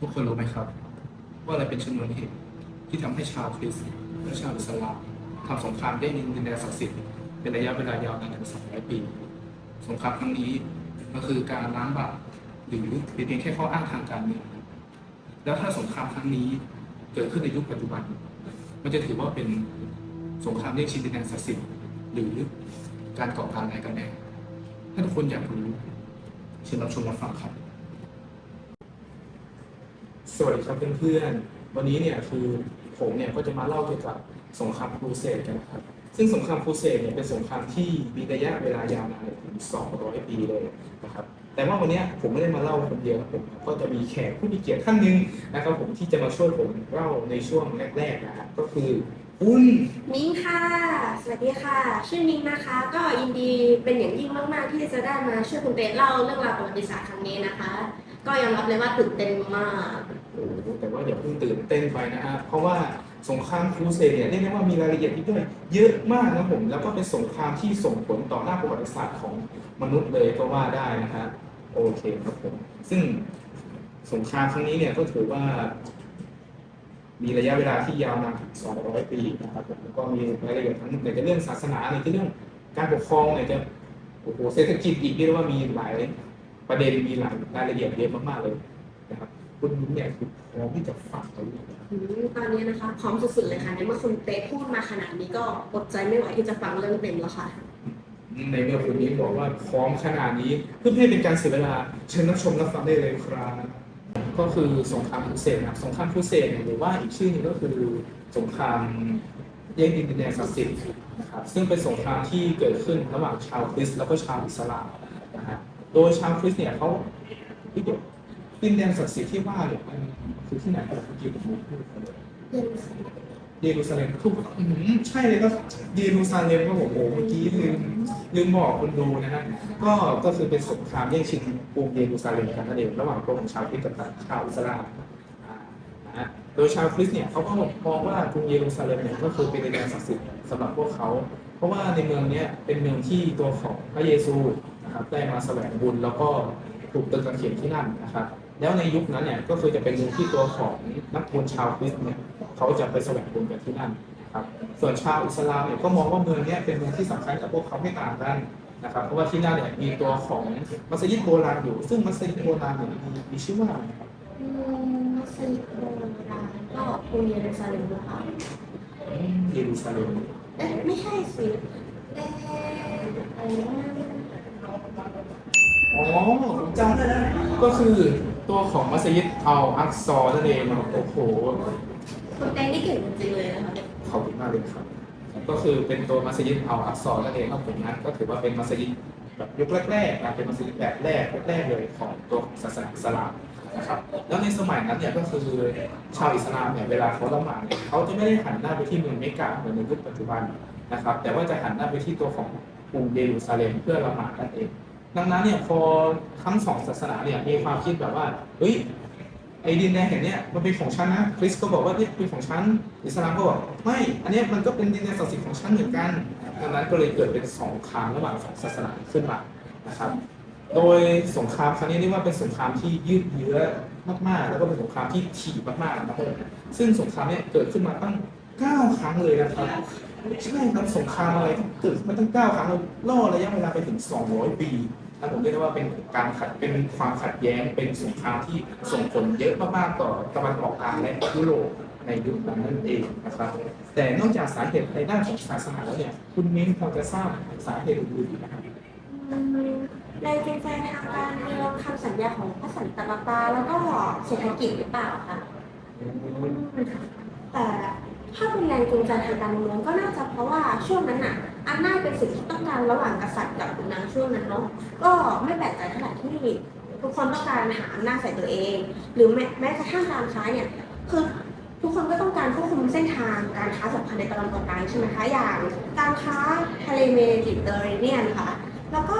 ทุกคนรู้ไหมครับ ว่าอะไรเป็นชนวนเหตุที่ทำให้ชาวคริสต์และชาวอิสลามทำสงครามแย่งดินแดนศักดิ์สิทธิ์เป็นระยะเวลายาวนานถึง200 ปี สงครามครั้งนี้มันคือการล้างบาปหรือเป็นเพียงแค่ข้ออ้างทางการเมืองแล้วถ้าสงครามครั้งนี้เกิดขึ้นในยุคปัจจุบัน มันจะถือว่าเป็นสงครามแย่งชิงดินแดนศักดิ์สิทธิ์หรือการก่อการอะไรายกันแน่ถ้าทุกคนอยากรู้เชิญรับชมรับฟังครับ สวัสดีครับเพื่อนๆ วันนี้เนี่ยคือผมเนี่ยก็จะมาเล่าเกี่ยวกับสงครามครูเสดกันครับ ซึ่งสงครามครูเสดเนี่ยเป็นสงครามที่มีระยะเวลายาวนานถึง 200 ปีเลยนะครับ แต่ว่าวันนี้ผมไม่ได้มาเล่าคนเดียวผมก็จะมีแขกผู้มีเกียรติท่านหนึ่งนะครับผมที่จะมาช่วยผมเล่าในช่วงแรกๆนะฮะก็คือคุณมิ้งค่ะ สวัสดีค่ะ ชื่อมิ้งนะคะ ก็ยินดีเป็นอย่างยิ่งมาก ๆ ที่จะได้มาช่วยคุณเบสเล่าเรื่องราวประวัติศาสตร์ครั้งนี้นะคะ ก็ยอมรับเลยว่าตื่นเต้นมาก แต่ว่าอย่าเพิ่งตื่นเต้นไปนะฮะเพราะว่าสงครามครูเสดเนี่ยเรียกได้ว่ามีรายละเอียดที่ด้วยเยอะมากนะผม แล้วก็เป็นสงครามที่ส่งผลต่อหน้าประวัติศาสตร์ของมนุษย์เลยก็ว่าได้นะฮะโอเคครับผมซึ่งสงครามครั้งนี้เนี่ยก็ถือว่า มีระยะเวลาที่ยาวนานถึง200 ปีนะครับผมแล้วก็มีรายละเอียดทั้งในเรื่องศาสนาในเรื่องการปกครองในจะโอ้โหเศรษฐกิจอีกเรียกว่ามีหลายประเด็นมีหลายรายละเอียดเยอะมากๆเลยนะครับ คุณมิ้นเนี่ยคือพร้อมที่จะฟังเราอยู่นะครับอืมตอนนี้นะคะพร้อมสุดๆเลยค่ะในเมื่อคุณเบสพูดมาขนาดนี้ก็อดใจไม่ไหวที่จะฟังเรื่องเต็มแล้วค่ะ ในเมื่อคุณมิ้นบอกว่าพร้อมขนาดนี้เพื่อไม่ให้เป็นการเสียเวลาเชิญรับชมรับฟังได้เลยครับ ก็คือสงครามครูเสดนะครับสงครามครูเสดเนี่ยหรือว่าอีกชื่อหนึงก็คือสงครามแย่งดินแดนศักดิ์สิทธิ์นะครับซึ่งเป็นสงครามที่เกิดขึ้นระหว่างชาวคริสต์แล้วก็ชาวอิสลามนะฮะโดยชาวคริสต์เนี่ยเขาที่เดี๋ยว ดินแดนศักดิ์สิทธิ์ที่ว่าเนี่ยมันคือที่ไหนครับเมื่อกี้ผมพูดไปเลยเยรูซาเล็มถูกอืมใช่เลยก็เยรูซาเล็มก็บอกโอ้โหเมื่อกี้ลืมลืมบอกคนดูนะฮะก็ก็คือเป็นสงครามแย่งชิงกรุงเยรูซาเล็มกันนั่นเองระหว่างกลุ่มชาวคริสต์กับชาวอิสลามอ่านะฮะโดยชาวคริสต์เนี่ยเขาก็มองว่ากรุงเยรูซาเล็มเนี่ยก็คือเป็นดินแดนศักดิ์สิทธิ์สำหรับพวกเขา เพราะว่าในเมืองเนี้ยเป็นเมืองที่ตัวของพระเยซูนะครับได้มาแสวงบุญแล้วก็ถูกตึงกางเขนที่นั่นนะครับ แล้วในยุคนั้นเนี่ยก็คือจะเป็นยุคที่ตัวของนักบุญชาวคริสต์เนี่ยเขาจะไปแสวงบุญกันที่นั่นนะครับ ส่วนชาวอิสลามเนี่ยก็มองว่าเมืองเนี้ยเป็นเมืองที่สำคัญกับพวกเขาไม่ต่างกันนะครับ เพราะว่าที่นั่นเนี่ยมีตัวของมัสยิดโบราณอยู่ ซึ่งมัสยิดโบราณเนี่ยมีมีชื่อว่าอะไรครับอืมมัสยิดโบราณก็กรุงเยรูซาเล็มนะคะเยรูซาเล็มเอ๊ะไม่ใช่สิเอ๊ะอะไรนะอ๋อผมจำได้แล้วก็คือ ตัวของมัสยิดอัลอักซอนั่นเองเนาะโอ้โหคุณเต้นี่เก่งจริงๆเลยนะคะขอบคุณมากเลยครับ ก็คือเป็นตัวมัสยิดอัลอักซอนั่นเองครับผมนะก็ถือว่าเป็นมัสยิดแบบยุคแรกๆนะเป็นมัสยิดแบบแรกแรกๆเลยของตัวศาสนาอิสลามนะครับแล้วในสมัยนั้นเนี่ยก็คือชาวอิสลามเนี่ยเวลาเขาละหมาดเนี่ยเขาจะไม่ได้หันหน้าไปที่เมืองเมกะเหมือนในยุคปัจจุบันนะครับ แต่ว่าจะหันหน้าไปที่ตัวของกรุงเยรูซาเล็มเพื่อละหมาดนั่นเอง ดังนั้นเนี่ยพอทั้งสองศาสนาเนี่ยมีความคิดแบบว่า เฮ้ยไอ้ดินแดนแห่งนี้มันเป็นของฉันนะคริสก็บอกว่านี่เป็นของฉันอิสลามก็บอกไม่ อันนี้มันก็เป็นดินแดนศักดิ์สิทธิ์ของฉันเหมือนกันดังนั้นก็เลยเกิดเป็นสงครามระหว่างสองศาสนาขึ้นมานะครับ โดยสงครามครั้งนี้เรียกว่าเป็นสงครามที่ยืดเยื้อมากๆ แล้วก็เป็นสงครามที่ถี่มากๆนะครับซึ่งสงครามเนี่ยเกิดขึ้นมาตั้ง 9 ครั้งเลยนะครับใช่ครับสงครามอะไรเกิดขึ้นมาตั้ง 9 ครั้งแล้วล่อระยะเวลาไปถึง 200 ปี นะผมเรียกได้ว่าเป็นการขัดเป็นความขัดแย้งเป็นสงครามที่ส่งผลเยอะมากๆต่อตะวันออกกลางและยุโรปในยุคนั้นนั่นเองนะครับ แต่นอกจากสาเหตุในด้านของศาสนาแล้วเนี่ย คุณมิ้นพอจะทราบสาเหตุอื่นๆอีกไหมครับอืมในจริงใจทางการเมืองคำสัญญาของพระสันตะปาแล้วก็เศรษฐกิจหรือเปล่าคะแต่ ถ้าเป็นแรงจูงใจทางการเมืองก็น่าจะเพราะว่าช่วงนั้นน่ะอำนาจเป็นสิ่งที่ต้องการระหว่างกษัตริย์กับขุนนางช่วงนั้นเนาะก็ไม่แปลกใจเท่าไหร่ที่ทุกคนต้องการหาอำนาจใส่ตัวเอง หรือแม้แม้กระทั่งการค้าเนี่ยคือทุกคนก็ต้องการควบคุมเส้นทางการค้าสำคัญในตะวันตกกลางใช่ไหมคะอย่างการค้าทะเลเมดิเตอร์เรเนียนค่ะแล้วก็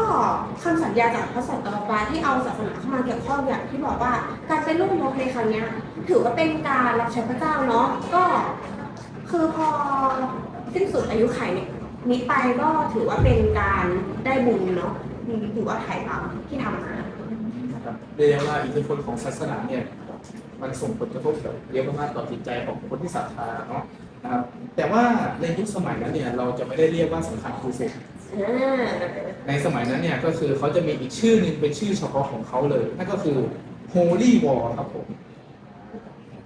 คำสัญญาจากพระสันตะปาที่เอาศาสนาเข้ามาเกี่ยวข้องอย่างที่บอกว่า การเป็นลูกนกในครั้งเนี้ยถือว่าเป็นการรับใช้พระเจ้าเนาะก็ คือพอสิ้นสุดอายุไขเนี่ยนี้ไปก็ถือว่าเป็นการได้บุญเนาะอืมถือว่าถ่ายบาปที่ทำมานะครับเรียกได้ว่าอิทธิพลของศาสนาเนี่ยมันส่งผลกระทบแบบเยอะมากๆต่อจิตใจของคนที่ศรัทธาเนาะนะครับแต่ว่าในยุคสมัยนั้นเนี่ยเราจะไม่ได้เรียกว่าสงครามครูเสดอ่าในสมัยนั้นเนี่ยก็คือเขาจะมีอีกชื่อหนึ่งเป็นชื่อเฉพาะของเขาเลย นั่นก็คือ Holy War ครับผม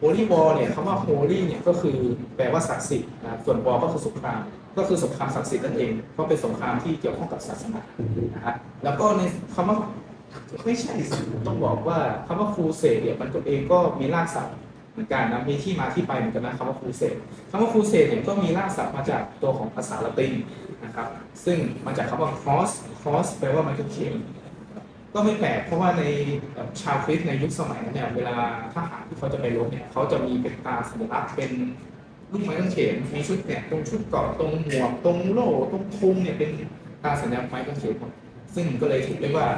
Holy War เนี่ยคำว่า Holy เนี่ยก็คือแปลว่าศักดิ์สิทธิ์นะส่วน War ก็คือสงคราม ก็คือสงครามศักดิ์สิทธิ์นั่นเองก็เป็นสงครามที่เกี่ยวข้องกับศาสนานะฮะแล้วก็ในคำว่าไม่ใช่ต้องบอกว่าคำว่าครูเสดเนี่ยมันก็เองก็มีรากศัพท์เหมือนกันนะมีที่มาที่ไปเหมือนกันนะคำว่าครูเสดคำว่าครูเสดเนี่ยก็มีรากศัพท์มาจากตัวของภาษาละตินนะครับซึ่งมาจากคำว่า cross cross แปลว่ามันก็เข็ม ก็ไม่แปลกเพราะว่าในเอ่อชาวคริสต์ในยุคสมัยนั้นเนี่ยเวลาทหารที่เขาจะไปรบเนี่ยเขาจะมีเป็นตราสัญลักษณ์เป็นลูกไม้กางเขนมีชุดเนี่ยตรงชุดเกราะตรงหมวกตรงโล่ตรงธงเนี่ยเป็นตราสัญลักษณ์ไม้กางเขนหมดซึ่งก็เลยถูกเรียกว่า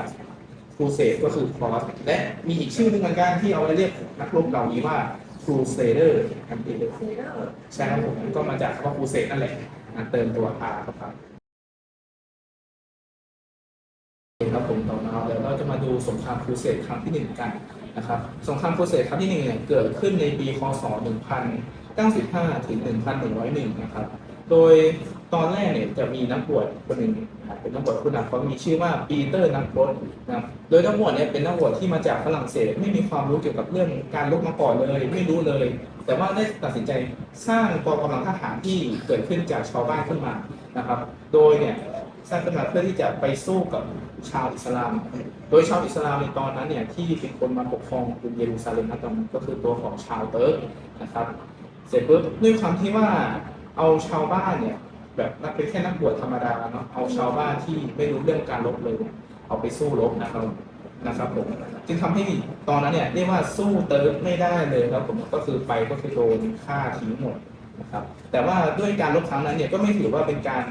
ครูเสดก็คือครอสและมีอีกชื่อหนึงเหมือนกันที่เอาไว้เรียกนักรบเหล่านี้ว่าครูเซเดอร์นั่นเองเซเลอร์ใช่ครับผมก็มาจากคำว่าครูเสดนั่นแหละนะเติมตัว R เข้าไปับผมต่อมาเดี๋ยวเราจะมาดูสงครามครูเสดครั้งที่หนึ่งกันนะครับสงครามครูเสดครั้งที่หนึ่งเนี่ยเกิดขึ้นในปีคศ1095ถึง1101นะครับโดยตอนแรกเนี่ยจะมีนักบวชคนหนึ่งเป็นนักบวชผู้นำเขามีชื่อว่าปีเตอร์นักบวชนะครับโดยนักบวชเนี่ยเป็นนักบวชที่มาจากฝรั่งเศสไม่มีความรู้เกี่ยวกับเรื่องการลบมาก่อนเลย ไม่รู้เลย แต่ว่าได้ตัดสินใจสร้างกองกำลังทหารที่เกิดขึ้นจากชาวบ้านขึ้นมานะครับ โดยเนี่ย ร้างขึ้นมาเพื่อที่จะไปสู้กับชาวอิสลาม โดยชาวอิสลามในตอนนั้นเนี่ยที่เป็นคนมาปกครองกรุงเยรูซาเล็มนะตอนนั้นก็คือตัวของชาวเติร์กนะครับ เสร็จปุ๊บด้วยความที่ว่าเอาชาวบ้านเนี่ยแบบนักเป็นแค่นักบวชธรรมดาเนาะเอาชาวบ้านที่ไม่รู้เรื่องการรบเลยเนี่ยเอาไปสู้รบนะครับนะครับผมจึงทำให้ตอนนั้นเนี่ยเรียกว่าสู้เติร์กไม่ได้เลยครับผมก็คือไปก็คือโดนฆ่าทิ้งหมด ครับแต่ว่าด้วยการรบครั้งนั้นเนี่ยก็ไม่ถือว่าเป็นการ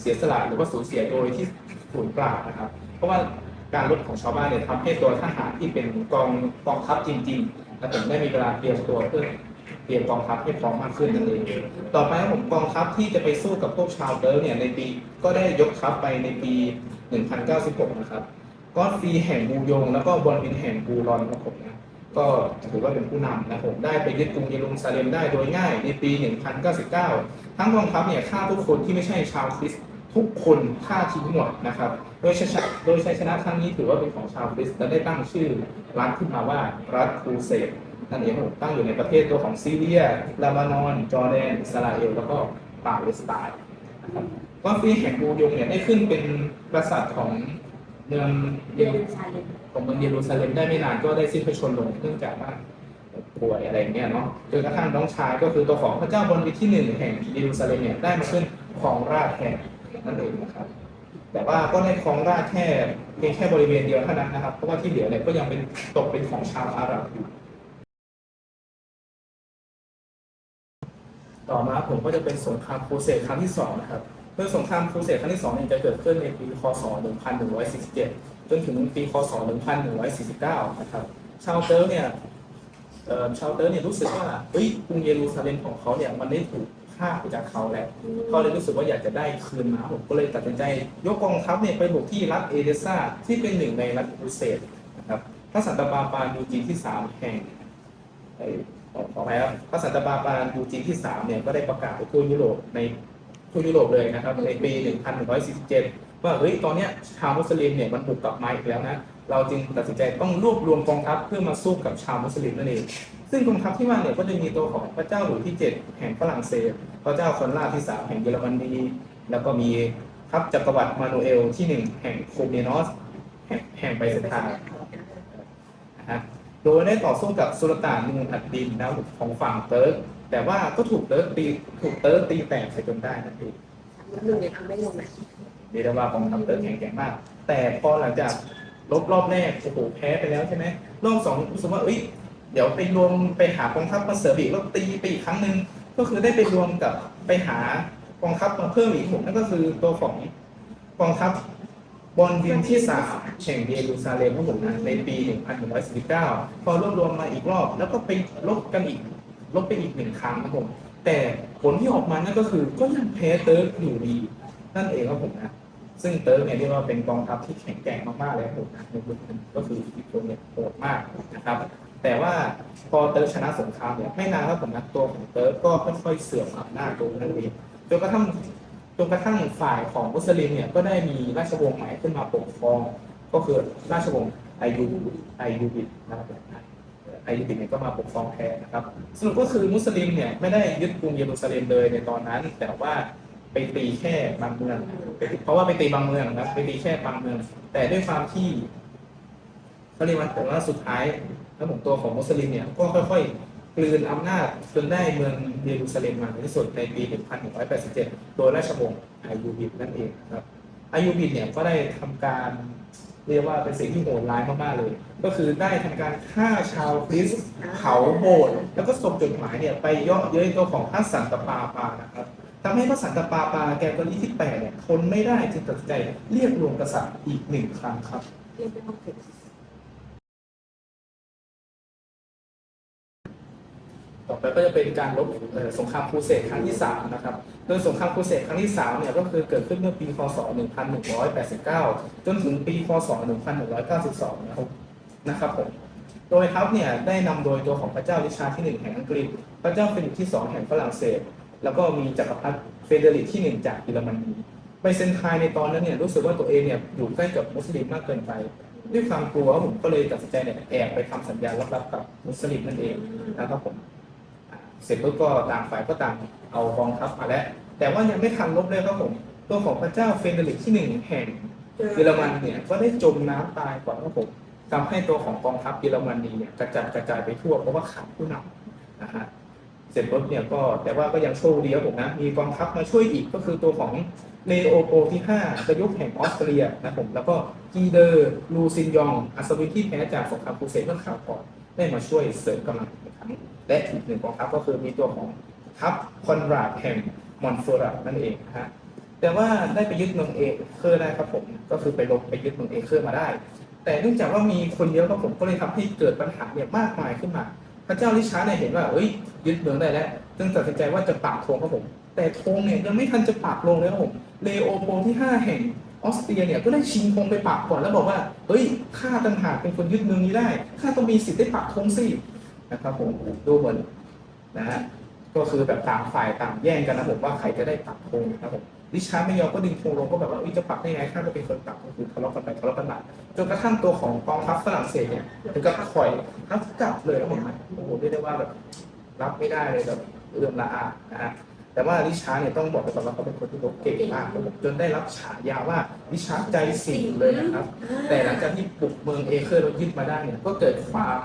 เสียสละหรือว่าสูญเสียโดยที่สูญเปล่านะครับ เพราะว่าการรบของชาวบ้านเนี่ยทำให้ตัวทหารที่เป็นกองกองทัพจริงๆและผมได้มีเวลาเตรียมตัวเพื่อเตรียมกองทัพให้พร้อมมากขึ้นนั่นเองต่อไปผมกองทัพที่จะไปสู้กับพวกชาวเติร์กเนี่ยในปีก็ได้ยกทัพไปในปี 1096 นะครับก็ฟรีแห่งบูยง แล้วก็บอลวินแห่งบูรอนครับนะ ก็ถือว่าเป็นผู้นำนะครับผมได้ไปยึดกรุงเยรูซาเล็มได้โดยง่ายในปี 1099 ทั้งกองทัพเนี่ยฆ่าทุกคนที่ไม่ใช่ชาวคริสต์ทุกคนฆ่าทิ้งหมดนะครับโดยชัยชนะโดยชัยชนะครั้งนี้ถือว่าเป็นของชาวคริสต์และได้ตั้งชื่อรัฐขึ้นมาว่ารัฐครูเสดนั่นเองผมตั้งอยู่ในประเทศตัวของซีเรีย เลบานอน จอร์แดน อิสราเอล แล้วก็ปาเลสไตน์นะครับว่าฟรีแห่งบูยงเนี่ยได้ขึ้นเป็นกษัตริย์ของ เมืองเยรูซาเล็มของเมืองเยรูซาเล็มได้ไม่นานก็ได้สิ้นพระชนม์ลงเนื่องจากว่าป่วยอะไรเงี้ยเนาะจนกระทั่งน้องชายก็คือตัวของพระเจ้าบนวิที่หนึ่งแห่งเยรูซาเล็มเนี่ยได้มาขึ้นครองราชแทนนั่นเองนะครับ แต่ว่าก็ได้ครองราชแค่เพียงแค่บริเวณเดียวเท่านั้นนะครับ เพราะว่าที่เหลือเนี่ยก็ยังเป็นตกเป็นของชาวอาหรับอยู่ต่อมาผมก็จะเป็นสงครามโครูเสดครั้งที่สองนะครับ โดยสงครามครูเสดครั้งที่สองเนี่ยจะเกิดขึ้นในปีคศ 1147 จนถึงปีคศ 1149 นะครับ ชาวเติร์กเนี่ยชาวเติร์กเนี่ยรู้สึกว่าเฮ้ยกรุงเยรูซาเล็มของเขาเนี่ยมันได้ถูกฆ่าไปจากเขาแล้วเขาเลยรู้สึกว่าอยากจะได้คืนมาผมก็เลยตัดสินใจยกกองทัพเนี่ยไปบุกที่รัฐเอเดซ่าที่เป็นหนึ่งในรัฐครูเสดนะครับพระสันตะปาปายูจีที่สามแห่งไอ้ขอขอไปครับพระสันตะปาปายูจีที่สามเนี่ยก็ได้ประกาศไปทั่วยุโรปใน ทั่วยุโรปเลยนะครับ ในปี 1147 ว่าเฮ้ยตอนเนี้ยชาวมุสลิมเนี่ยมันบุกกลับมาอีกแล้วนะเราจึงตัดสินใจต้องรวบรวมกองทัพเพื่อมาสู้กับชาวมุสลิมนั่นเองซึ่งกองทัพที่ว่าเนี่ยก็จะมีตัวของพระเจ้าหลุยส์ที่ 7 แห่งฝรั่งเศส พระเจ้าคอนราดที่ 3 แห่งเยอรมนีแล้วก็มีทัพจักรวรรดิมานูเอลที่ 1 แห่งโคเมนอสแห่งไบเซนทน์นะฮะโดยได้ต่อสู้กับสุลต่านนูนอัดดินนะของฝั่งเติร์ก แต่ว่าก็ถูกเติร์กตีถูกเติร์กตีแตกใส่จนได้นั่นเองหนึ่งเนี่ยทำได้ลงไหมเรียกได้ว่ากองทัพเติร์กแข็งแกร่งมาก แต่พอหลังจากลบรอบแรกโอ้โหแพ้ไปแล้วใช่ไหมรอบสองรู้สึกว่าเอ้ยเดี๋ยวไปรวมไปหากองทัพมาเสริมอีกแล้วตีไปอีกครั้งหนึ่งก็คือได้ไปรวมกับไปหากองทัพมาเพิ่มอีกผมนั่นก็คือตัวของกองทัพบอลวินที่สามแห่งเยรูซาเล็มของผมนะในปี 1149 พอรวบรวมมาอีกรอบ แล้วก็ไปลบกันอีก ลบไปอีกหนึ่งครั้งครับผม แต่ผลที่ออกมานั่นก็คือก็ยังแพ้เติร์กอยู่ดี นั่นเองครับผมนะซึ่งเติร์กเนี่ยเรียกว่าเป็นกองทัพที่แข็งแกร่งมากๆเลยครับผมนะในยุคนั้นก็คืออิทธิพลเนี่ยโหดมากนะครับ แต่ว่าพอเติร์กชนะสงครามเนี่ยไม่นานครับผมนะตัวของเติร์กก็ค่อยๆเสื่อมอำนาจลงนั่นเองจนกระทั่งจนกระทั่งฝ่ายของมุสลิมเนี่ยก็ได้มีราชวงศ์ใหม่ขึ้นมาปกครอง ก็คือราชวงศ์ไอยูไอยูบิดนะครับ ไอยูบิดเนี่ยก็มาปกครองแทนนะครับสรุปก็คือมุสลิมเนี่ยไม่ได้ยึดกรุงเยรูซาเล็มเลยในตอนนั้น แต่ว่าไปตีแค่บางเมืองไปเพราะว่าไปตีบางเมืองนะครับไปตีแค่บางเมือง แต่ด้วยความที่เขาเรียกว่าแต่ว่าสุดท้ายแล้วผมตัวของมุสลิมเนี่ยก็ค่อยๆกลืนอำนาจจนได้เมืองเยรูซาเล็มมาในที่สุดในปี 1187 โดยราชวงศ์อายูบิดนั่นเองครับอายุบิดเนี่ยก็ได้ทำการ เรียกว่าเป็นสิ่งที่โหดร้ายมากๆเลย ก็คือได้ทำการฆ่าชาวคริสต์เผาโบสถ์แล้วก็ส่งจดหมายเนี่ยไปเยาะเย้ยตัวของพระสันตปาปานะครับทำให้พระสันตปาปาแกกรีที่แปดเนี่ยทนไม่ได้จึงตัดใจเรียกรวมกษัตริย์อีกหนึ่งครั้งครับเรียกเป็นห้องเต่อไปก็จะเป็นการรบสงครามครูเสดครั้งที่สามนะครับ โดยสงครามครูเสดครั้งที่สามเนี่ยก็คือเกิดขึ้นเมื่อปีพศ 1189 จนถึงปีพศ 1192 นะครับนะครับผมโดยทัพเนี่ยได้นำโดยตัวของพระเจ้าริชาร์ดที่หนึ่งแห่งอังกฤษ พระเจ้าเฟลิกซ์ที่สองแห่งฝรั่งเศส แล้วก็มีจักรพรรดิเฟเดริกที่หนึ่งจากเยอรมนีไบเซนทน์ในตอนนั้นเนี่ยรู้สึกว่าตัวเองเนี่ยอยู่ใกล้กับมุสลิมมากเกินไป ด้วยความกลัวผมก็เลยตัดสินใจเนี่ยแอบไปทำสัญญาลับๆกับมุสลิมนั่นเองนะครับผม เสร็จปุ๊บก็ต่างฝ่ายก็ต่างเอากองทัพมาแล้ว แต่ว่ายังไม่ทันลบเลยครับผมตัวของพระเจ้าเฟเดริกที่หนึ่งแห่งเยอรมันเนี่ยก็ได้จมน้ำตายก่อนครับผมทำให้ตัวของกองทัพเยอรมนีเนี่ยกระจัดกระจายไปทั่วเพราะว่าขาดผู้นำนะฮะเสร็จปุ๊บเนี่ยก็แต่ว่าก็ยังโชคดีครับผมนะ มีกองทัพมาช่วยอีกก็คือตัวของเลโอโปที่5ประยุกต์แห่งออสเตรียนะผมแล้วก็กีเดอร์ลูซินยองอัศวินที่แพ้จากสงครามครูเสดเมื่อข่าวก่อนได้มาช่วยเสริมกำลังอีกครั้ง และอีกหนึ่งกองทัพก็คือมีตัวของทัพคอนราดแห่งมอนโฟรัตนั่นเองนะฮะแต่ว่าได้ไปยึดเมืองเอเคอร์ได้ครับผมก็คือไปลบไปยึดเมืองเอเคอร์มาได้ แต่เนื่องจากว่ามีคนเยอะครับผมก็เลยทำให้เกิดปัญหาเนี่ยมากมายขึ้นมา พระเจ้าลิชาร์ดเนี่ยเห็นว่าเอ้ยยึดเมืองได้แล้วจึงตัดสินใจว่าจะปักธงครับผม แต่ธงเนี่ยยังไม่ทันจะปักลงเลยครับผมเลโอโปลที่ 5 แห่งออสเตรียเนี่ยก็ได้ชิงธงไปปักก่อนแล้วบอกว่าเฮ้ยข้าต่างหากเป็นคนยึดเมืองนี้ได้ข้าต้องมีสิทธิ์ได้ปักธงสิ นะครับผมดูเหมือนนะฮะก็คือแบบต่างฝ่ายต่างแย่งกันนะผมว่าใครจะได้ปักธงนะครับผมริชาร์ดไม่ยอมก็ดึงธงลงก็แบบว่าอุ๊ยจะปักได้ไงข้าก็เป็นคนปักก็คือทะเลาะกันไปทะเลาะกันมาจนกระทั่งตัวของกองทัพฝรั่งเศสเนี่ยถึงกับถอยทัพกลับเลยครับผมโอ้โหเรียกได้ว่าแบบรับไม่ได้เลยแบบเอื่อมละอานะฮะแต่ว่าริชาร์เนี่ยต้องบอกไปก่อนว่าเขาเป็นคนที่รบเก่งมากจนได้รับฉายาว่าริชาร์ใจสิงเลยนะครับ แต่หลังจากที่บุกเมืองเอเคอร์เรายึดมาได้เนี่ยก็เกิดความ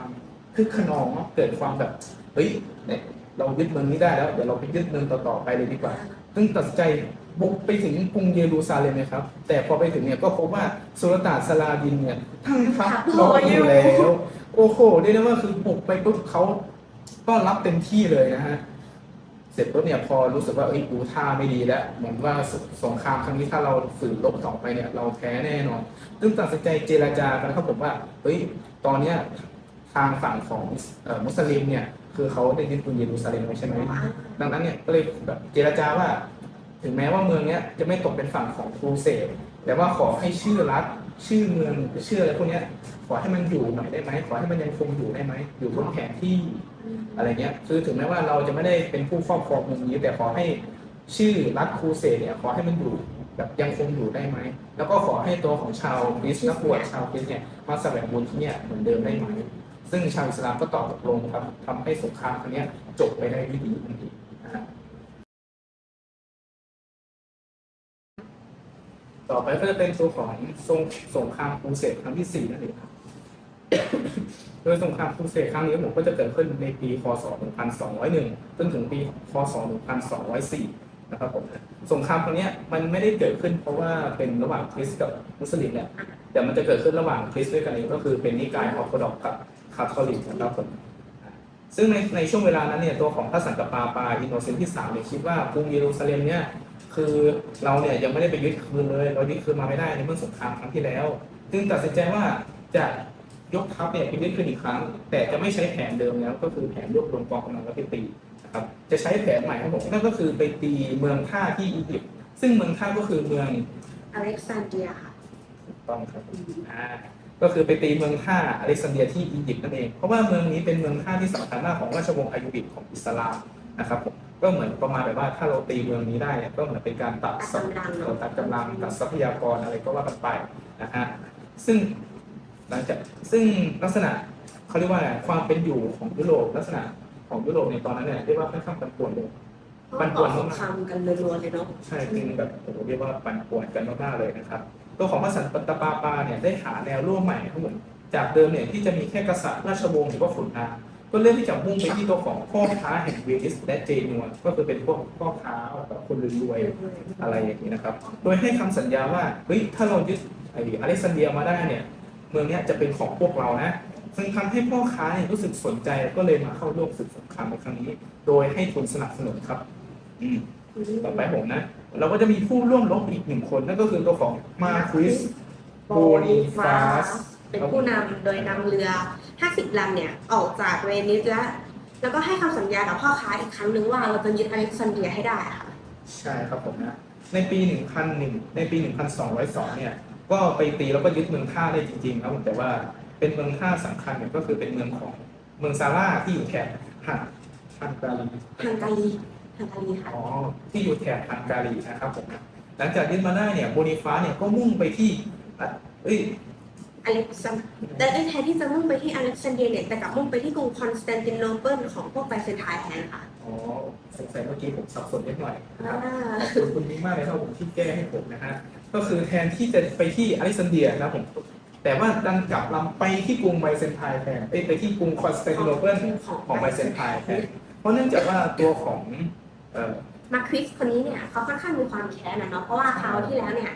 คึกขนองเนอะเกิดความแบบเฮ้ยเนี่ยเรายึดเมืองนี้ได้แล้วเดี๋ยวเราไปยึดเมืองต่อๆไปเลยดีกว่าซึ่งตัดสินใจบุกไปถึงกรุงเยรูซาเล็มนะครับ แต่พอไปถึงเนี่ยก็พบว่าสุลต่านซาลาดินเนี่ยทั้งทัพรออยู่แล้ว โอ้โหเรียกได้ว่าคือบุกไปปุ๊บเขาก็รับเต็มที่เลยนะฮะเสร็จปุ๊บเนี่ยพอรู้สึกว่าเอ้ยดูท่าไม่ดีแล้วเหมือนว่าสสงครามครั้งนี้ถ้าเราฝืนรบต่อไปเนี่ยเราแพ้แน่นอนซึ่งตัดสินใจเจรจากันนะครับผมว่าเฮ้ยตอนเนี้ย ทางฝั่งของเอ่อมุสลิมเนี่ยคือเขาได้ยึดกรุงเยรูซาเล็มไว้ใช่ไหมดังนั้นเนี่ยก็เลยแบบเจรจาว่า ถึงแม้ว่าเมืองเนี้ยจะไม่ตกเป็นฝั่งของครูเสดแต่ว่าขอให้ชื่อรัฐชื่อเมืองหรือชื่ออะไรพวกเนี้ยขอให้มันอยู่หน่อยได้ไหมขอให้มันยังคงอยู่ได้ไหมอยู่บนแผนที่อะไรเงี้ยคือถึงแม้ว่าเราจะไม่ได้เป็นผู้ครอบครองเมืองนี้ แต่ขอให้ชื่อรัฐครูเสดเนี่ยขอให้มันอยู่แบบยังคงอยู่ได้ไหม แล้วก็ขอให้ตัวของชาวคริสต์นักบวชชาวคริสต์เนี่ยมาแสวงบุญที่เนี่ยเหมือนเดิมได้ไหม ซึ่งชาวอิสลามก็ตอบตกลงครับทำให้สงครามครั้งนี้จบไปได้ด้วยดีนั่นเองนะฮะต่อไปก็จะเป็นตัวของสงสงครามครูเสดครั้งที่สี่นั่นเองครับ โดยสงครามครูเสดครั้งนี้ผมก็จะเกิดขึ้นในปี คศ 1201 จนถึงปี คศ 1204 นะครับผม สงครามครั้งนี้มันไม่ได้เกิดขึ้นเพราะว่าเป็นระหว่างคริสต์กับมุสลิมเนี่ยแต่มันจะเกิดขึ้นระหว่างคริสต์ด้วยกันเองก็คือเป็นนิกายออร์โธดอกกับ คาทอลิกนะครับผมซึ่งในในช่วงเวลานั้นเนี่ยตัวของพระสันตะปาปาอินโนเซนต์ที่สามเนี่ยคิดว่ากรุงเยรูซาเล็มเนี่ยคือเราเนี่ยยังไม่ได้ไปยึดคืนเลยเรายึดคืนมาไม่ได้ในเมื่อสงครามครั้งที่แล้วจึงตัดสินใจว่าจะยกทัพเนี่ยไปยึดคืนอีกครั้ง แต่จะไม่ใช้แผนเดิมแล้ว ก็คือแผนรวบรวมกองกำลังแล้วไปตีนะครับจะใช้แผนใหม่ครับผมนั่นก็คือไปตีเมืองท่าที่อียิปต์ซึ่งเมืองท่าก็คือเมืองอเล็กซานเดรียค่ะถูกต้องครับอ่า ก็คือไปตีเมืองท่าอเล็กซานเดรียที่อียิปต์นั่นเอง เพราะว่าเมืองนี้เป็นเมืองท่าที่สำคัญมากของราชวงศ์อายุบิดของอิสลามนะครับผมก็เหมือนประมาณแบบว่าถ้าเราตีเมืองนี้ได้เนี่ยก็เหมือนเป็นการตัดทรัพย์ตัดกำลังเนอะเออตัดกำลังตัดทรัพยากรอะไรก็ว่ากันไปนะฮะซึ่งหลังจากซึ่งลักษณะเขาเรียกว่าอะไรความเป็นอยู่ของยุโรปลักษณะของยุโรปในตอนนั้นเนี่ยเรียกว่าค่อนข้างปั่นป่วนเลยปั่นป่วนสมากงครามกันรัวๆเลยเนาะใช่จริงแบบโอ้โหเรียกว่าปั่นป่วนกันมากๆเลยนะครับ ตัวของพระสันตปาปาเนี่ยได้หาแนวร่วมใหม่ครับผมจากเดิมเนี่ยที่จะมีแค่กษัตริย์ราชวงศ์หรือว่าขุนนางก็เริ่มที่จะมุ่งไปที่ตัวของพ่อค้าแห่งเวนิสและเจนัวก็คือเป็นพวกพ่อค้าแบบคนรวยๆอะไรอย่างนี้นะครับ โดยให้คำสัญญาว่าเฮ้ยถ้าเรายึดไอ้อเล็กซานเดียมาได้เนี่ยเมืองนี้จะเป็นของพวกเรานะซึ่งทำให้พ่อค้าเนี่ยรู้สึกสนใจก็เลยมาเข้าร่วมศึกสงครามในครั้งนี้ โดยให้ทุนสนับสนุนครับ อืมต่อไปผมนะ เราก็จะมีผู้ร่วมรบอีกหนึ่งคนนั่นก็คือตัวของมาคริสโบนิฟาสเป็นผู้นำโดยนำเรือ 50ลำเนี่ย ออกจากเวนิสและแล้วก็ให้คำสัญญากับพ่อค้าอีกครั้งหนึ่งว่าเราจะยึดอเล็กซานเดรียให้ได้ค่ะ ใช่ครับผมนะ ในปี 1001 ในปี 1202 เนี่ย ก็ไปตีแล้วก็ยึดเมืองท่าได้จริงๆครับผมแต่ว่าเป็นเมืองท่าสำคัญเนี่ยก็คือเป็นเมืองของเมืองซาร่าที่อยู่แถบฮันฮันการีฮังการี ฮังการีค่ะ อ๋อที่อยู่แถบฮันการีนะครับผมนะหลังจากยึดมาได้เนี่ยโบนิฟ้าเนี่ยก็มุ่งไปที่อะเอ้ยอเล็กซานแต่แทนที่จะมุ่งไปที่อเล็กซานเดรียเนี่ยแต่กลับมุ่งไปที่กรุงคอนสแตนติโนเปิลของพวกไบเซนไทน์แทนค่ะอ๋อสงสัยเมื่อกี้ผมสับสนนิดหน่อยนะครับ อ่า ขอบคุณคุณมิ้งมากเลยครับผมที่แก้ให้ผมนะฮะก็คือแทนที่จะไปที่อเล็กซานเดรียนะครับผม แต่ว่าดันกลับลำไปที่กรุงไบเซนไทน์แทนเอ้ยไปที่กรุงคอนสแตนติโนเปิลของไบเซนไทน์แทนเพราะเนื่องจากว่าตัวของเอ่อ มาคริสคนนี้เนี่ยเขาค่อนข้างมีความแค้นนะเนาะเพราะว่าคราวที่แล้วเนี่ย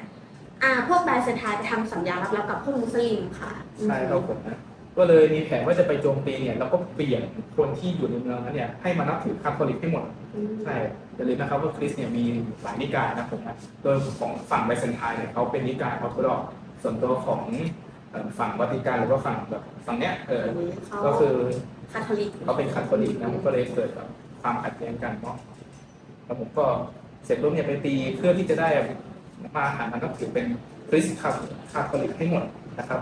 อ่า พวกไบเซนไทน์ไปทำสัญญาลับๆกับพวกมุสลิมค่ะใช่ครับผมนะก็เลยมีแผนว่าจะไปโจมตีเนี่ยแล้วก็เปลี่ยนคนที่อยู่ในเมืองนั้นเนี่ยให้มานับถือคาทอลิกให้หมดอืมใช่อย่าลืมนะครับว่าคริสต์เนี่ยมีหลายนิกายนะผมนะโดยของฝั่งไบเซนไทน์เนี่ยเขาเป็นนิกายออร์โธดอกซ์ส่วนตัวของเอ่อฝั่งวัติกันหรือว่าฝั่งแบบฝั่งเนี้ยเออเขาก็คือคาทอลิกเขาเป็นคาทอลิกนะมันก็เลยเกิดแบบความขัดแย้งกันเนาะ แล้วผมก็เสร็จปุ๊บเนี่ยไปตีเพื่อที่จะได้มาหามันก็ถือเป็นคริสต์คาคาทอลิกให้หมดนะครับ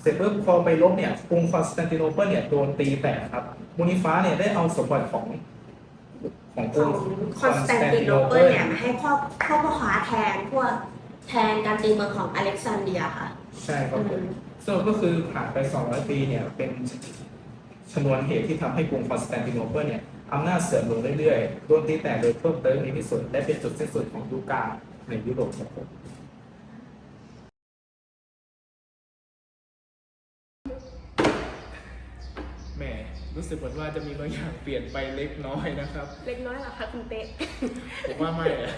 เสร็จปุ๊บพอไปลบเนี่ยกรุงคอนสแตนติโนเปิลเนี่ยโดนตีแตกครับมูนิฟ้าเนี่ยได้เอาสมบัติของของกขรุองงคอนสแตนติโนเปิลเนี่ยมาให้พ่อพ่อพ่อค้าแทนพวกแทนการตีเมืองของอเล็กซานเดรียค่ะ ใช่ครับผมสรุปก็คือผ่านไป 200 ปีเนี่ยเป็นชนวนเหตุที่ทำให้กรุงคอนสแตนติโนเปิลเนี่ย อำนาจเสื่อมลงเรื่อยๆโดนตีแตกโดยเพิ่มเติมในที่สุด และเป็นจุดสิ้นสุดของยุคกลางในยุโรปครับผมแหมรู้สึกเหมือนว่าจะมีบางอย่างเปลี่ยนไปเล็กน้อยนะครับ เล็กน้อยเหรอคะคุณเป๊ะ ผมว่าไม่อะ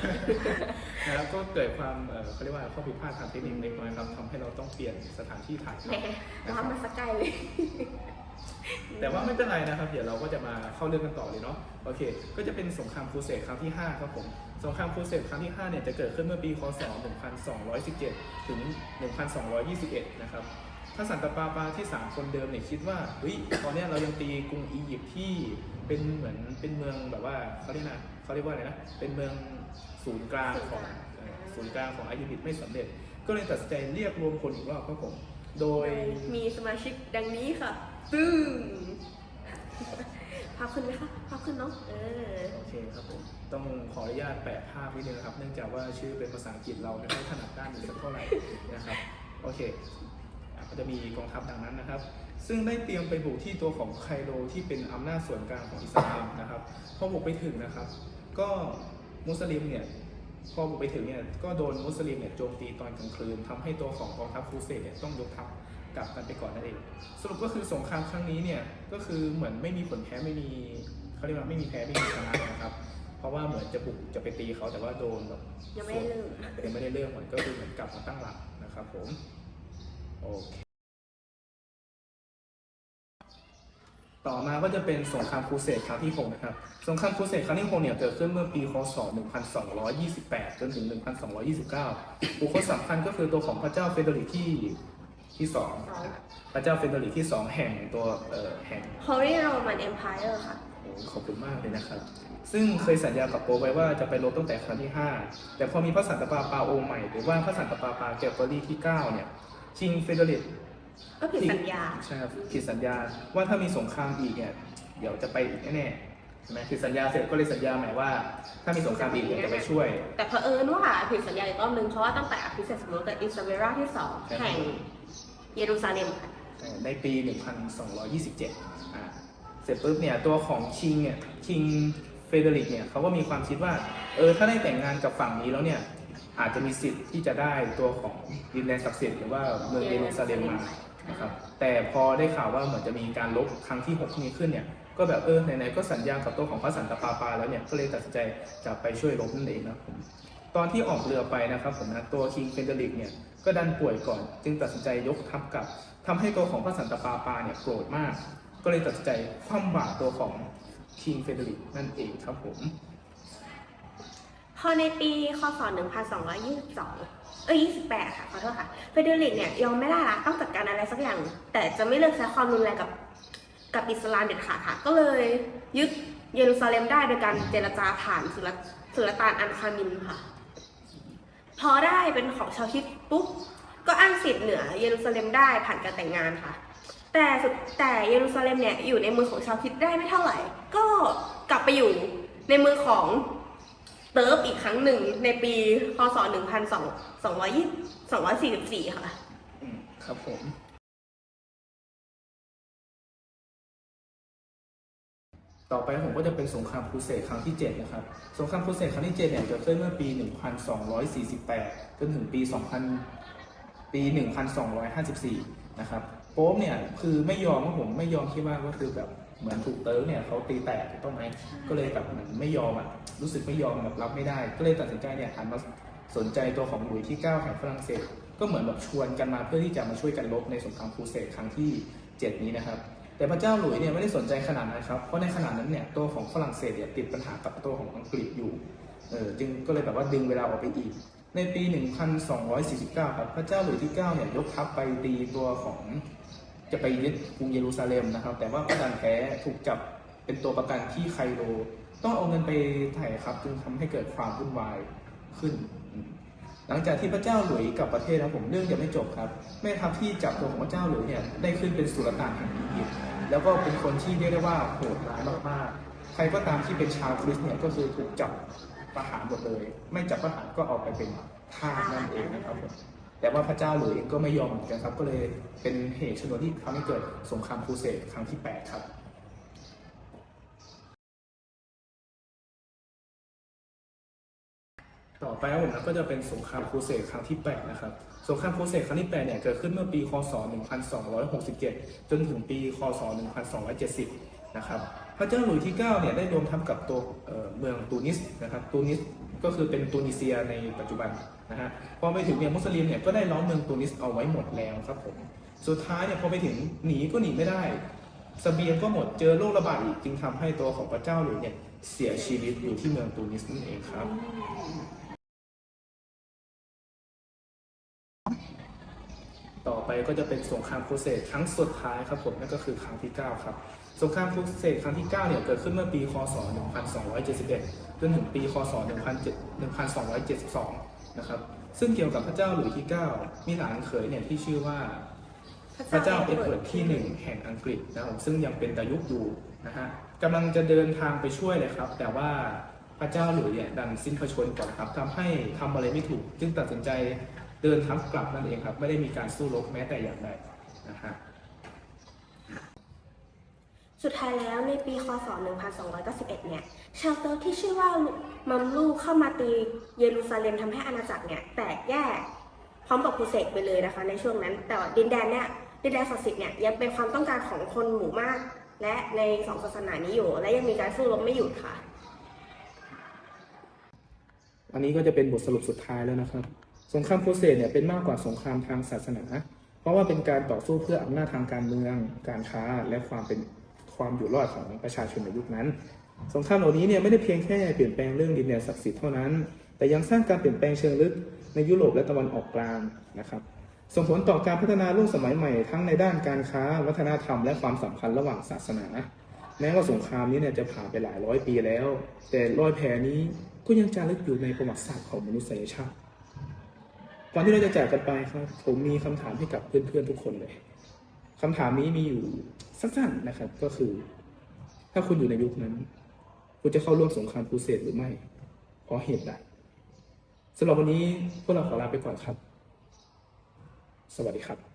นะครับก็เกิดความเอ่อเขาเรียกว่าข้อผิดพลาดทางเทคนิคเล็กน้อยครับทำให้เราต้องเปลี่ยนสถานที่ถ่ายแหมทำนะคร้ารันบมาสักไกลเลย แต่ว่าไม่เป็นไรนะครับ เดี๋ยวเราก็จะมาเข้าเรื่องกันต่อเลยเนาะโอเค ก็จะเป็นสงครามครูเสดครั้งที่ 5 ครับผมสงครามครูเสดครั้งที่ 5 เนี่ยจะเกิดขึ้นเมื่อปีคศ 1217 ถึง 1221 นะครับพระสันตะปาปาที่3คนเดิมเนี่ยคิดว่าเฮ้ยตอนเนี้ยเรายังตีกรุงอียิปต์ที่เป็นเหมือนเป็นเมืองแบบว่าเขาเรียกนะเขาเรียกว่าอะไรนะเป็นเมืองศูนย์กลางของเอ่อศูนย์กลางของอายุบิดไม่สำเร็จ ก็เลยตัดสินใจเรียกรวมคนอีกรอบครับผมโดยมีสมาชิกดังนี้ค่ะ ตึ้งภาพขึ้นไหมคะภาพขึ้นเนาะเออโอเคครับผมต้องขออนุญาตแปะภาพนิดนึงนะครับ เนื่องจากว่าชื่อเป็นภาษาอังกฤษเราไม่ค่อยถนัดด้านนี้สักเท่าไหร่นะครับโอเคก็จะมีกองทัพดังนั้นนะครับ ซึ่งได้เตรียมไปบุกที่ตัวของไคโรที่เป็นอำนาจส่วนกลางของอิสลามนะครับพอบุกไปถึงนะครับ ก็มุสลิมเนี่ยพอบุกไปถึงเนี่ยก็โดนมุสลิมเนี่ยโจมตีตอนกลางคืนทำให้ตัวของกองทัพครูเสดเนี่ยต้องยกทัพ กลับกันไปก่อนนั่นเอง สรุปก็คือสงครามครั้งนี้เนี่ยก็คือเหมือนไม่มีผลแพ้ไม่มีเขาเรียกว่าไม่มีแพ้ไม่มีชนะนะครับ เพราะว่าเหมือนจะบุกจะไปตีเขาแต่ว่าโดนแบบยังไม่ได้เริ่มยังไม่ได้เรื่องเหมือนก็คือเหมือนกลับมาตั้งหลักนะครับผมโอเคต่อมาก็จะเป็นสงครามครูเสดครั้งที่ 6 นะครับ สงครามครูเสดครั้งที่ 6 เนี่ยเกิดขึ้นเมื่อปี คศ 1228 จนถึง 1229 บุคคลสำคัญก็คือตัวของพระเจ้าเฟเดริกที่ ที่สองพระเจ้าเฟเดริกที่สองแห่งตัวเอ่อแห่ง Holy Roman Empire ค่ะ โอ้ขอบคุณมากเลยนะครับ ซึ่งเคยสัญญากับโปไว้ว่าจะไปรบตั้งแต่ครั้งที่ 5 แต่พอมีพระสันตะปาปาองค์ใหม่ หรือว่าพระสันตะปาปาแกลเฟอรี่ที่ 9 เนี่ย ชิงเฟเดริกก็ผิดสัญญา ใช่ครับผิดสัญญาว่าถ้ามีสงครามอีกเนี่ย เดี๋ยวจะไปอีกแน่ๆใช่ไหมผิดสัญญาเสร็จก็เลยสัญญาใหม่ว่า ถ้ามีสงครามอีกเดี๋ยวจะไปช่วย แต่เผอิญว่าผิดสัญญาอีกรอบนึงเพราะว่าตั้งแต่อภิเษกสมรสกับอิซาเบราที่สองครับแห่ง เยรูซาเล็มค่ะในปี 1227อ่าเสร็จปุ๊บเนี่ยตัวของคิงเนี่ยคิงเฟเดริกเนี่ยเขาก็มีความคิดว่าเออถ้าได้แต่งงานกับฝั่งนี้แล้วเนี่ยอาจจะมีสิทธิ์ที่จะได้ตัวของดินแดนศักดิ์สิทธิ์หรือว่าเมืองเยรูซาเล็มมานะครับแต่พอได้ข่าวว่าเหมือนจะมีการลบครั้งที่6นี้ขึ้นเนี่ยก็แบบเออไหนๆก็สัญญากับตัวของพระสันตะปาปาแล้วเนี่ยก็เลยตัดสินใจจะไปช่วยรบนั่นเองนะครับผม ตอนที่ออกเรือไปนะครับผมนะตัวคิงเฟเดริกเนี่ยก็ดันป่วยก่อน จึงตัดสินใจยกทัพกลับทำให้ตัวของพระสันตะปาปาเนี่ยโกรธมาก ก็เลยตัดสินใจคว่ำบาตรตัวของคิงเฟเดริกนั่นเองครับผม พอในปีคศ 1222 เอ้ย 28 ค่ะขอโทษค่ะ เฟเดริกเนี่ยยอมไม่ได้ละต้องจัดการอะไรสักอย่าง แต่จะไม่เลิกใช้ความรุนแรงกับกับอิสลามเด็ดขาดค่ะ ก็เลยยึดเยรูซาเล็มได้โดยการเจรจาผ่านสุลต่านอันคานิมค่ะ พอได้เป็นของชาวคิดปุ๊บก็อ้างสิทธิ์เหนือเยรูซาเล็มได้ผ่านการแต่งงานค่ะ แต่สุดแต่เยรูซาเล็มเนี่ยอยู่ในมือของชาวคิดได้ไม่เท่าไหร่ ก็กลับไปอยู่ในมือของเติร์ฟอีกครั้งหนึ่งในปีพศ1244 ค่ะ ครับผม ต่อไปผมก็จะเป็นสงครามครูเสดครั้งที่ 7 นะครับ สงครามครูเสดครั้งที่ 7 เนี่ยเกิดขึ้นเมื่อปี 1248 จนถึงปี 2000 ปี 1254 นะครับ โป๊ปเนี่ยคือไม่ยอมว่าผมไม่ยอมที่ว่าก็คือแบบเหมือนถูกเติร์กเนี่ยเขาตีแตกถูกต้องไหมก็เลยแบบเหมือนไม่ยอมอะรู้สึกไม่ยอมแบบรับไม่ได้ ก็เลยตัดสินใจเนี่ยหันมาสนใจตัวของหลุยที่ 9 แห่งฝรั่งเศส ก็เหมือนแบบชวนกันมาเพื่อที่จะมาช่วยกันรบในสงครามครูเสดครั้งที่ 7 นี้นะครับ แต่พระเจ้าหลุยส์เนี่ยไม่ได้สนใจขนาดนั้นครับ เพราะในขณะนั้นเนี่ยตัวของฝรั่งเศสเนี่ยติดปัญหากับตัวของอังกฤษอยู่ เออจึงก็เลยแบบว่าดึงเวลาออกไปอีก ในปี 1249 ครับ พระเจ้าหลุยส์ที่ 9 เนี่ยยกทัพไปตีตัวของจะไปยึดกรุงเยรูซาเล็มนะครับ แต่ว่าก็ดันแพ้ถูกจับเป็นตัวประกันที่ไคโร ต้องเอาเงินไปไถ่ครับจึงทำให้เกิดความวุ่นวายขึ้น หลังจากที่พระเจ้าหลุยกลับประเทศแล้วผมเรื่องยังไม่จบครับ แม่ทัพที่จับตัวของพระเจ้าหลุยเนี่ยได้ขึ้นเป็นสุลต่านแห่งอียิปต์แล้วก็เป็นคนที่เรียกได้ว่าโหดร้ายมากๆ ใครก็ตามที่เป็นชาวคริสเนี่ยก็คือถูกจับประหารหมดเลย ไม่จับประหารก็เอาไปเป็นทาสนั่นเองนะครับผมแต่ว่าพระเจ้าหลุยเองก็ไม่ยอมเหมือนกันครับก็เลยเป็นเหตุชนวนที่ทำให้เกิดสงครามครูเสดครั้งที่ 8 ครับ ต่อไปครับผมก็จะเป็นสงครามครูเสดครั้งที่ 8 นะครับ สงครามครูเสดครั้งที่ 8 เนี่ย เกิดขึ้นเมื่อปี คศ 1267 จนถึงปี คศ 1270 นะครับ พระเจ้าหลุยส์ที่ 9 เนี่ย ได้รวมทัพกับตัวเเมืองตูนิสนะครับ ตูนิสก็คือเป็นตูนิเซียในปัจจุบันนะฮะ พอไปถึงเนี่ยมุสลิมเนี่ย ก็ได้ล้อมเมืองตูนิสเอาไว้หมดแล้วครับผม สุดท้ายเนี่ย พอไปถึงหนีก็หนีไม่ได้สเบียงก็หมดเจอโรคระบาดอีกจึงทำให้ตัวของพระเจ้าหลุยส์เนี่ยเสียชีวิตอยู่ที่เมืองตูนิสนั่นเองครับ ไปก็จะเป็นสงครามครูเสดครั้งสุดท้ายครับผมนั่นก็คือครั้งที่ 9 ครับสงครามครูเสดครั้งที่ 9 เนี่ยเกิดขึ้นเมื่อปี คศ 1271 จนถึงปี คศ 1272 นะครับ ซึ่งเกี่ยวกับพระเจ้าหลุยส์ที่ 9 มีหลานเขยเนี่ยที่ชื่อว่าพระเจ้าเอ็ดเวิร์ดที่หนึ่งแห่งอังกฤษนะครับผมซึ่งยังเป็นดายุคอยู่นะฮะกำลังจะเดินทางไปช่วยเลยครับ แต่ว่าพระเจ้าหลุยส์เนี่ยดันสิ้นพระชนม์ก่อนครับทำให้ทำอะไรไม่ถูก จึงตัดสินใจ เดินทัพกลับนั่นเองครับ ไม่ได้มีการสู้รบแม้แต่อย่างใดนะฮะสุดท้ายแล้วในปีคศ 1291 เนี่ย ชาวเติร์กที่ชื่อว่ามัมลูเข้ามาตีเยรูซาเล็มทำให้อาณาจักรเนี่ยแตกแยกพร้อมกับครูเสกไปเลยนะคะในช่วงนั้น แต่ว่าดินแดนเนี่ยดินแดนศักดิ์สิทธิ์เนี่ยยังเป็นความต้องการของคนหมู่มาก และในสองศาสนานี้อยู่ และยังมีการสู้รบไม่หยุดค่ะ อันนี้ก็จะเป็นบทสรุปสุดท้ายแล้วนะครับ สงครามโครเสดเนี่ยเป็นมากกว่าสงครามทางศาสนา เพราะว่าเป็นการต่อสู้เพื่ออำนาจทางการเมือง การค้าและความเป็นความอยู่รอดของประชาชนในยุคนั้น สงครามเหล่านี้เนี่ยไม่ได้เพียงแค่เปลี่ยนแปลงเรื่องดินแดนศักดิ์สิทธิ์เท่านั้น แต่ยังสร้างการเปลี่ยนแปลงเชิงลึกในยุโรปและตะวันออกกลางนะครับ ส่งผลต่อการพัฒนาโลกสมัยใหม่ทั้งในด้านการค้า วัฒนธรรม และความสัมพันธ์ระหว่างศาสนา แม้ว่าสงครามนี้เนี่ยจะผ่านไปหลายร้อยปีแล้ว แต่รอยแผลนี้ก็ยังจารึกอยู่ในประวัติศาสตร์ของมนุษยชาติ ก่อนที่เราจะจากกันไปครับผมมีคำถามให้กับเพื่อนๆทุกคนเลยคำถามนี้มีอยู่สั้นๆนะครับ ก็คือ ถ้าคุณอยู่ในยุคนั้น คุณจะเข้าร่วมสงครามครูเสดหรือไม่เพราะเหตุใดสำหรับวันนี้พวกเราขอลาไปก่อนครับ สวัสดีครับ